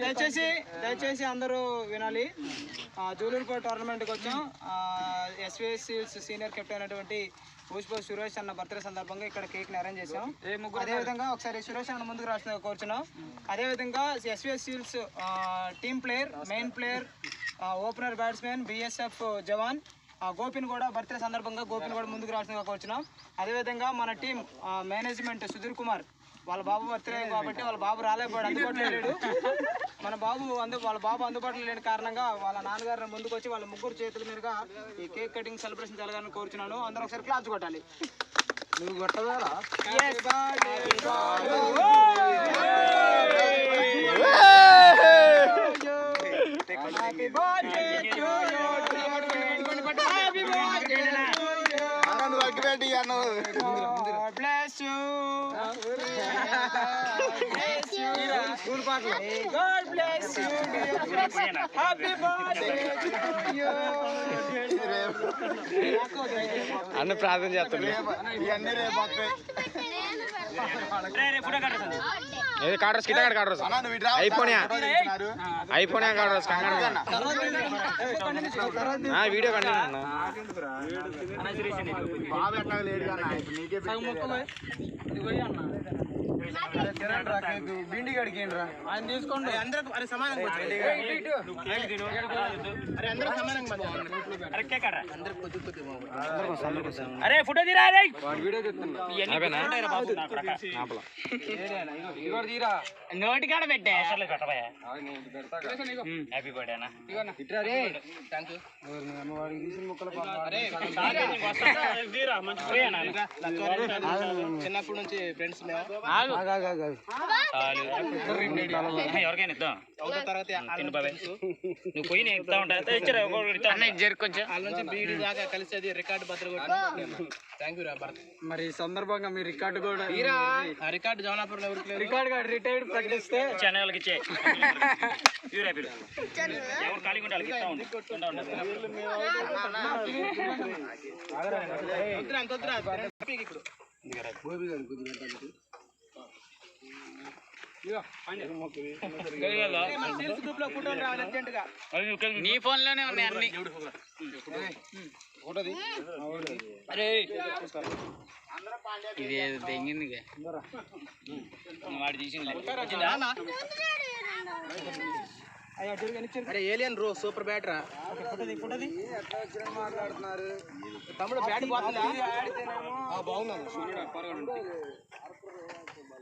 దయచేసి దయచేసి అందరూ వినాలి. ఆ, జూలూరుపేట టోర్నమెంట్కి వచ్చాం. ఎస్విఎస్ సీల్స్ సీనియర్ కెప్టెన్ అయినటువంటి పుష్ప సురేష్ అన్న బర్త్డే సందర్భంగా ఇక్కడ కేక్ అరేంజ్ చేసాం అదే విధంగా ఒకసారి సురేష్ అన్న ముందుకు రాసిన కోరుచున్నాం. అదే విధంగా SVS seals team player main player opener batsmen BSF jawan గోపిని కూడా బర్త్డే సందర్భంగా గోపిని కూడా ముందుకు రాసిన కోరుచున్నాం అదేవిధంగా మన టీం మేనేజ్మెంట్ సుధీర్ కుమార్ వాళ్ళ బాబు బర్త్డే కాబట్టి వాళ్ళ బాబు రాలేకపోయాడు అందుబాటులో లేడు. మన బాబు అందు వాళ్ళ బాబు అందుబాటులో లేని కారణంగా వాళ్ళ నాన్నగారు ముందుకు వచ్చి వాళ్ళ ముగ్గురు చేతుల మీదుగా ఈ కేక్ కటింగ్ సెలబ్రేషన్ జరగాలని కోరుచున్నాను. అందరూ ఒకసారి క్లాస్ కొట్టాలి. నువ్వు కొట్టదారా? అగ్గిపెట్టి అన్న ప్రార్థన చేస్తాడు ఇవన్నీ రేపు వస్తాయి ఏది కాడరోస్ కిట కాడ కాడరోస్ తీస్తున్నారు. అయిపోయినా కాడరోస్ కంగారు ఆ, వీడియో కంటిన్యూ అన్న. బాబు బిండి ఆయన తీసుకోండి అందరూ అరే సమానంగా అరే అందరూ సమానంగా అరే ఫోటో తీరా నోటి కాడ పెట్టే హ్యాపీ బర్త్డే అన్న చిన్నప్పటి నుంచి ఫ్రెండ్స్ మేము? ఎవరికైనా ఇద్దాం తిను బాబాయ్ నువ్వు పోయి నేను ఇస్తా ఉంటా ఇచ్చారా కొంచెం వాళ్ళ నుంచి దాకా కలిసి అది రికార్డు భద్ర థ్యాంక్ యూ రా మరి ఈ సందర్భంగా మీ రికార్డు కూడా రికార్డు జవనాపురం రికార్డు రిటైర్డ్ ప్రకటిస్తే చెన్నై వాళ్ళకి ఇచ్చే ఎవరు ఖాళీ నీ ఫోన్లోనే ఉన్నాయి అన్ని. ఇది తెంగింది వాడు తీసింది. అరే ఏలియన్ రో సూపర్ బ్యాట్ రా. తమ్ముడు బ్యాట్ పోతుందా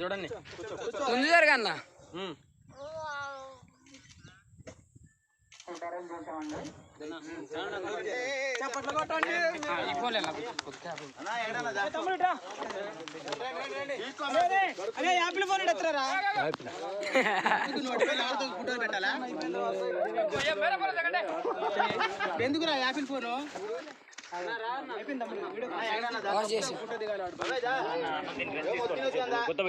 చూడండి. ముందు జరగన్న చప్పట్లు కొట్టండి. యాపిల్ ఫోన్ ఫోటోలు పెట్టాలా ఎందుకురా యాపిల్ ఫోను? కొత్త